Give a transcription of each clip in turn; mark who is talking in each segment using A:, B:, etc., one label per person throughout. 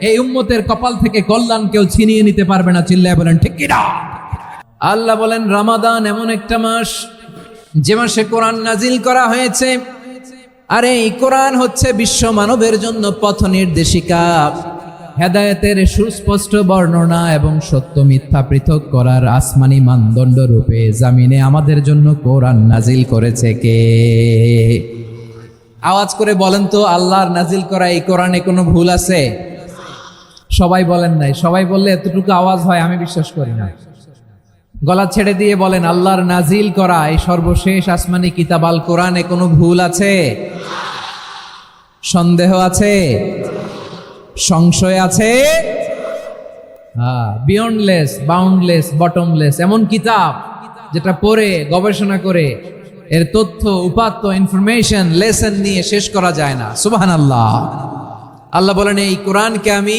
A: এই উম্মতের কপাল থেকে কল্যাণ কেউ ছিনিয়ে নিতে পারবে না, চিল্লায় বলেন, ঠিক কিনা? আল্লাহ বলেন, রামাদান এমন একটা মাস, যে মাসে কোরআন নাজিল করা হয়েছে, আর এই কোরআন হচ্ছে বিশ্ব মানবের জন্য পথ নির্দেশিকা। হেদায়েতের সুস্পষ্ট বর্ণনা এবং সত্য মিথ্যা পৃথক করার আসমানি মানদণ্ড রূপে জামিনে আমাদের জন্য কোরআন নাজিল করেছে কে? আওয়াজ করে বলেন তো, আল্লাহর নাজিল করা এই কোরআনে কোনো ভুল আছে? সবাই বলেন নাই। সবাই বললে এতটুকু আওয়াজ হয়, আমি বিশ্বাস করি না। গলা ছেড়ে দিয়ে বলেন, আল্লাহর নাজিল করা, এই সর্বশেষ আসমানি কিতাব আল কোরআনে কোনো ভুল আছে? সন্দেহ আছে? সংশয় আছে? বিয়ন্ডলেস বাউন্ডলেস বটমলেস এমন কিতাব যেটা পড়ে, গবেষণা করে, এর তথ্য, উপাত্ত ইনফরমেশন লেসন নিয়ে শেষ করা যায় না। সুবাহান আল্লাহ আল্লাহ বলেন, এই কোরআনকে আমি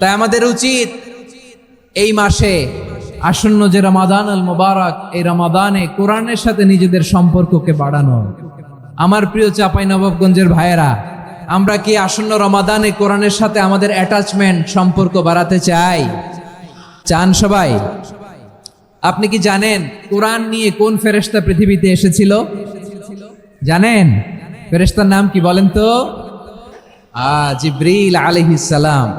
A: তাই আমাদের উচিত এই মাসে আসন্ন যে রমাদান আল মুবারক, এই রমাদানে কোরআনের সাথে নিজেদের সম্পর্ককে বাড়ানো। আমার প্রিয় চাপাই নবাবগঞ্জের ভাইয়েরা, আমরা কি আসন্ন রমাদানে কোরআনের সাথে আমাদের অ্যাটাচমেন্ট সম্পর্ক বাড়াতে চাই? চান সবাই? আপনি কি জানেন কোরআন নিয়ে কোন ফেরেশতা পৃথিবীতে এসেছিল? জানেন? ফেরেস্তার নাম কি বলেন তো? আ, জিব্রিল আলাইহিস সালাম।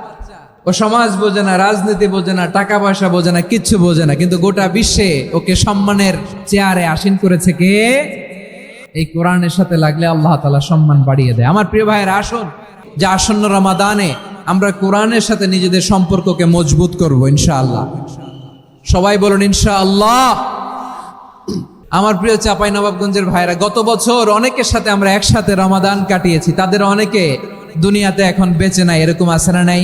A: ও সমাজ বোঝে না, রাজনীতি বোঝে না, টাকা পয়সা বোঝে না, কিচ্ছু বোঝে না। কিন্তু গোটা বিশ্বে ওকে সম্মানের চেয়ারে আসীন করেছে কে? এই কোরআনের সাথে লাগলে আল্লাহ তালা সম্মান বাড়িয়ে দেয়। আমার প্রিয় ভাইয়ের, আসুন, যে আসন্ন রমাদানে আমরা কোরআনের সাথে নিজেদের সম্পর্ককে মজবুত করব, ইনশাআল্লাহ। সবাই বলুন, ইনশাআল্লাহ। আমার প্রিয় চাপাই নবাবগঞ্জের ভাইরা গত বছর অনেকের সাথে আমরা একসাথে রমাদান কাটিয়েছি। তাদের অনেকে দুনিয়াতে এখন বেঁচে নাই, এরকম আছে না নাই?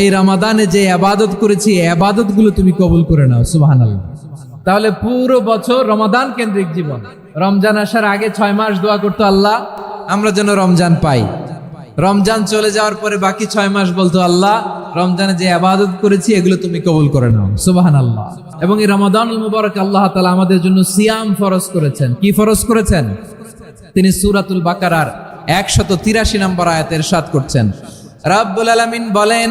A: এই রমাদানে যে আবাদত করেছি আবাদতগুলো তুমি কবুল করে নাও সুবাহান তাহলে পুরো বছর রমাদান কেন্দ্রিক জীবন। রমজান আসার আগে ছয় মাস দোয়া করতো আল্লাহ, আমরা যেন রমজান পাই। রমজান চলে যাওয়ার পরে বাকি ছয় মাস বলতো আল্লাহ, রমজানে যে আবাদত করেছি, এগুলো তুমি কবুল করে নাও সুবাহান আল্লাহ এবং এই রমাদান মুবারক আল্লাহ তালা আমাদের জন্য সিয়াম ফরজ করেছেন। কি ফরজ করেছেন? তিনি সুরাতুল বাকারার একশত তিরাশি নম্বর আয়াতের সাত করছেন। রাব্বুল আলামিন বলেন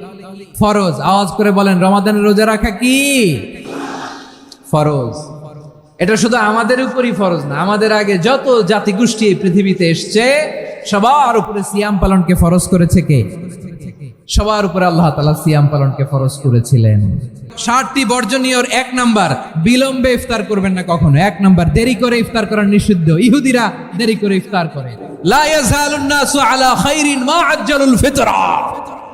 A: ফরজ। আওয়াজ করে বলেন রমাদানের রোজা রাখা কি? ফরজ। এটা শুধু আমাদের উপরই ফরজ না, আমাদের আগে যত জাতিগোষ্ঠী এই পৃথিবীতে এসছে, সবার উপরে সিয়াম পালনকে ফরজ করেছে কে? সবার উপরে আল্লাহ তালা সিয়াম পালনকে ফরজ করেছিলেন। ষাটটি বর্জনীয়র এক নাম্বার, বিলম্বে ইফতার করবেন না কখনো। এক নাম্বার, দেরি করে ইফতার করা নিষিদ্ধ। ইহুদিরা দেরি করে ইফতার করে। লা ইয়াজালুন নাসু আলা খাইরিন মা আজ্জালুল ফিতরা।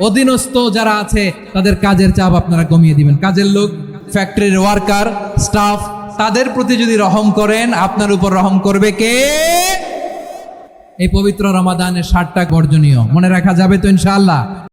A: অধীনস্থ যারা আছে, তাদের কাজের চাপ আপনারা কমিয়ে দিবেন। কাজের লোক ফ্যাক্টরির ওয়ার্কার স্টাফ তাদের প্রতি যদি রহম করেন, আপনার উপর রহম করবে কে? এই পবিত্র রমাদানের ষাটটা গর্জনীয়। মনে রাখা যাবে তো ইনশাআল্লাহ?